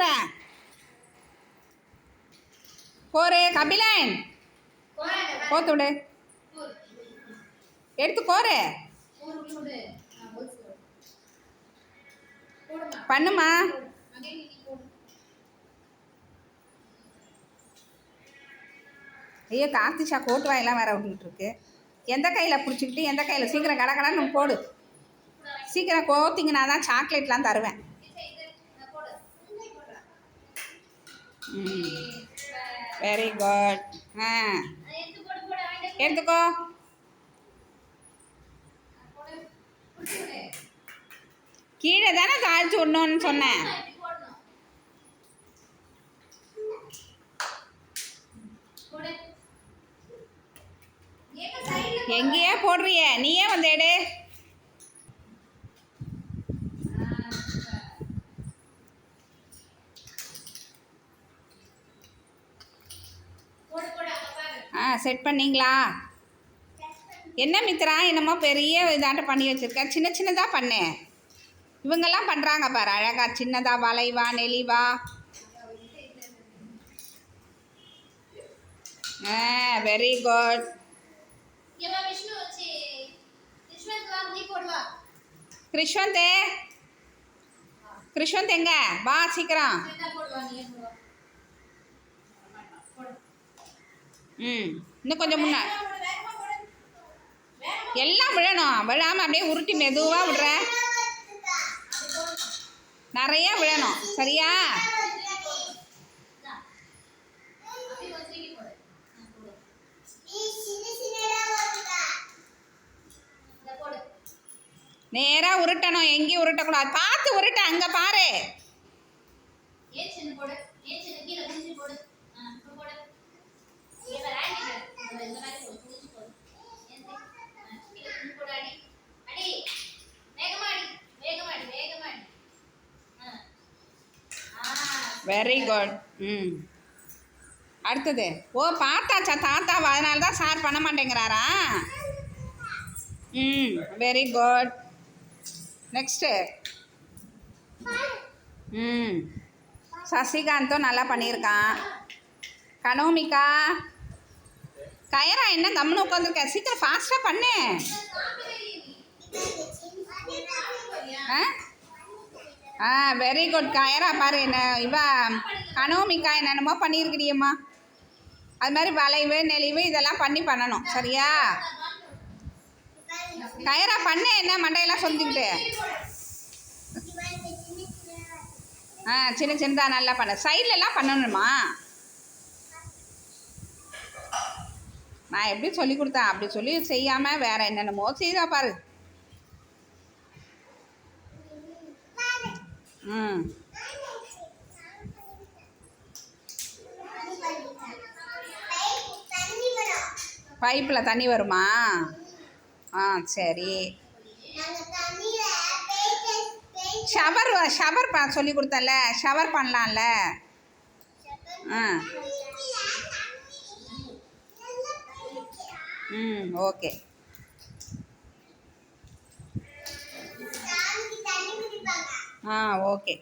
ஊத்துறேன் கோரு கபிலன். கோத்து விடு. எடுத்து கோரு பண்ணுமா? ஐயோ கார்த்திஷா கோட்டு வாயெல்லாம் வேற விட்டுக்கிட்டு இருக்கு. எந்த கையில் பிடிச்சிக்கிட்டு எந்த கையில்? சீக்கிரம் கடை போடு. சீக்கிரம் கோத்திங்கன்னா தான் சாக்லேட்லாம் தருவேன் ம் வெரி குட் ஆ. எடுத்துக்கோ. கீழே தானே தாழ்ச்சி விடணும்னு சொன்னேன். எங்கேயே போடுறிய? நீயே வந்து எடு ஆ செட் பண்ணிங்களா? என்ன மித்ரா என்னமோ பெரிய இதாட்ட பண்ணி வச்சுருக்க. சின்ன சின்னதாக பண்ணேன் இவங்கெல்லாம் பண்ணுறாங்க பாரு அழகா. சின்னதாக வளைவா நெளிவா ஆ வெரி குட் கிருஷ்வந்த். கிருஷ்வந்த் எங்க? வா சீக்கிரம். ம். இன்னும் கொஞ்சம் முன்னா. எல்லாம் விழணும். விழாமல் அப்படியே உருட்டி மெதுவாக விடுற. நிறைய விழணும். சரியா? நேராக உருட்டணும். எங்கேயும் உருட்டக்கூடாது. பார்த்து உருட்ட. அங்கே பாரு. சின்ன போடு? சின்ன கீழே போடு? வெரி குட் ம் அடுத்தது. ஓ பார்த்தாச்சா தாத்தா அதனால தான் சார் பண்ண மாட்டேங்கிறாரா? ம் வெரி குட் நெக்ஸ்ட்டு ம் சசிகாந்தும் நல்லா பண்ணியிருக்கான். கனோமிகா கயரா என்ன கம்முன்னு உட்காந்துருக்க சீக்கிரம் ஃபாஸ்ட்டாக பண்ணு. ஆ? ஆ வெரி குட் கயரா பாரு என்ன இவ கனவுமிக்கா என்னென்னமோ பண்ணியிருக்கிறியம்மா. அது மாதிரி வளைவு நெளிவு இதெல்லாம் பண்ணி பண்ணணும். சரியா? கயரா பண்ணு என்ன மண்டையெல்லாம் சொல்லிக்கிட்டு ஆ சின்ன சின்னதாக நல்லா பண்ண. சைட்லலாம் பண்ணணுமா நான் எப்படி சொல்லி கொடுத்தேன்? அப்படி சொல்லி செய்யாமல் வேற என்னென்னமோ செய்தா பாரு. ம். பைப்பில் தண்ணி வருமா? ஆ சரி. ஷவர் ஷவர் ப சொல்லி கொடுத்தல ஷவர் பண்ணலாம்ல. ஆ. ம் ஓகே. ஆ ஓகே.